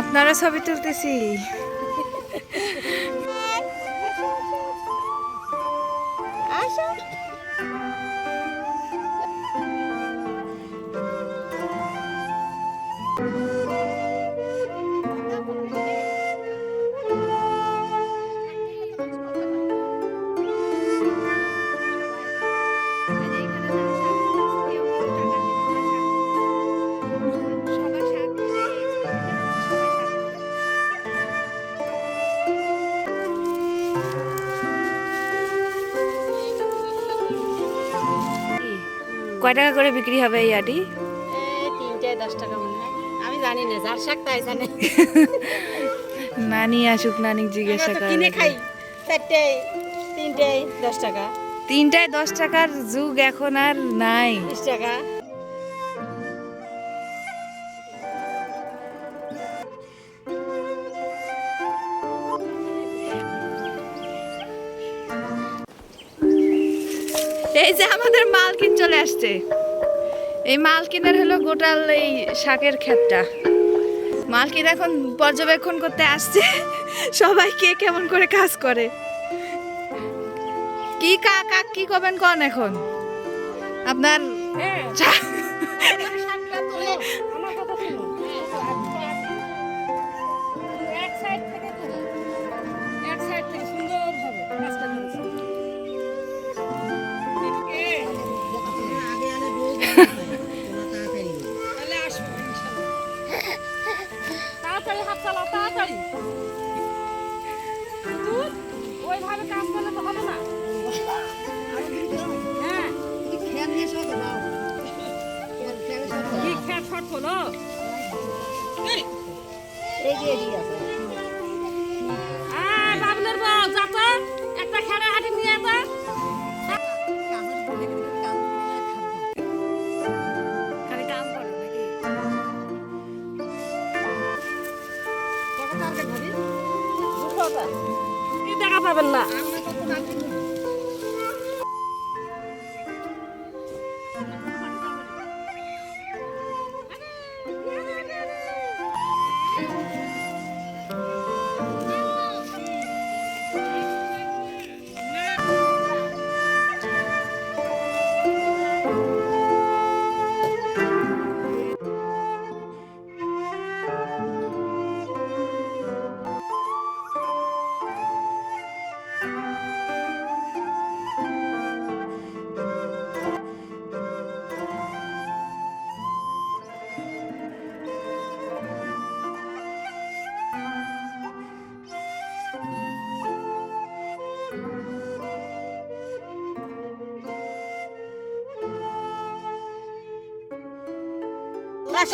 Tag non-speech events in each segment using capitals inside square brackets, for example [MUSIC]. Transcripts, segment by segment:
আপনারা ছবি তুলতেছি। কয় টাকা করে বিক্রি হবে এই আটি? তিনটায় দশ টাকা মনে হয়। আমি জানি না যার শাক তাই জানে। [LAUGHS] নানি আসুক নানি জিজ্ঞাসা করে কিনে খাই। চারটে তিনটে দশ টাকা। তিনটায় দশ টাকার যুগ এখন আর নাই। বিশ টাকা। এই যে আমাদের মালকিন চলে আসছে। এই মালকিনের হলো গোটাল এই শাকের ক্ষেতটা। মালকিন এখন পর্যবেক্ষণ করতে আসছে। সবাই কে কেমন করে কাজ করে। কি কাক, কি করবেন কন এখন? আপনার এক সাইড থেকে সুন্দর তাড়াতাড়ি কিন্তু ওইভাবে কাজ করলে তো হবে না। হ্যাঁ। কি খেয়াল শর্ট হলো? আহ, কি দেখা পাবেন না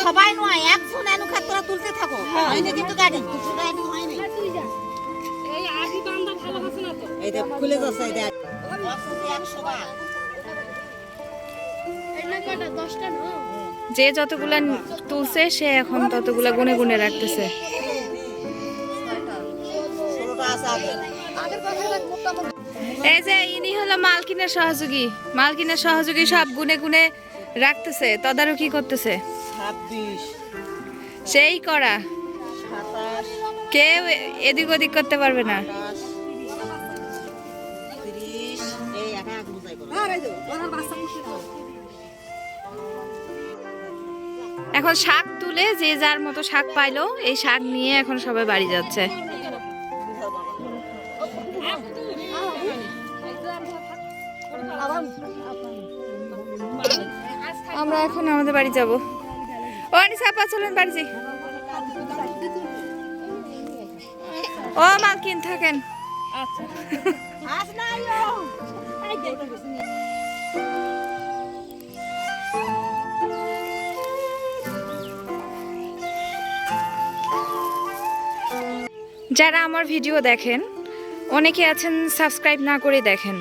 সবাই নয় একজন এনুকা তোরা তুলতে থাকো। হয়নি কিন্তু গাড়ি দুটো গাড়ি হয়নি। এই আদি বান্দা ভালো আছে না তো? এই দেখ খুলে যাচ্ছে এই দেখ। একশো বার যে যতগুলা তুলছে সে এখন ততগুলা গুনে গুনে রাখতেছে। এই যে ইনি হলো মালকিনের সহযোগী। মালকিনের সহযোগী সব গুনে গুনে রাখতেছে তদারকি করতেছে। ছাব্বিশ সেই করা। কেউ এদিক ওদিক করতে পারবে না। আঠাশ তিরিশ। এই একা এক বুঝাই করো। এখন শাক তুলে যে যার মতো শাক পাইলো এই শাক নিয়ে এখন সবাই বাড়ি যাচ্ছে। আমরা এখন আমাদের বাড়ি যাব। ও আনিসা আপা, চলেন বাড়ি ও মালকিন থাকেন। আইও যারা আমার ভিডিও দেখেন, অনেকে আছেন সাবস্ক্রাইব না করে দেখেন।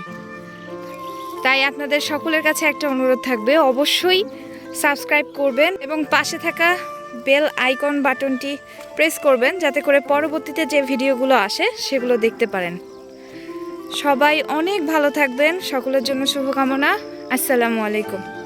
তাই আপনাদের সকলের কাছে একটা অনুরোধ থাকবে, অবশ্যই সাবস্ক্রাইব করবেন এবং পাশে থাকা বেল আইকন বাটনটি প্রেস করবেন যাতে করে পরবর্তীতে যে ভিডিওগুলো আসে সেগুলো দেখতে পারেন। সবাই অনেক ভালো থাকবেন। সকলের জন্য শুভকামনা। আসসালামু আলাইকুম।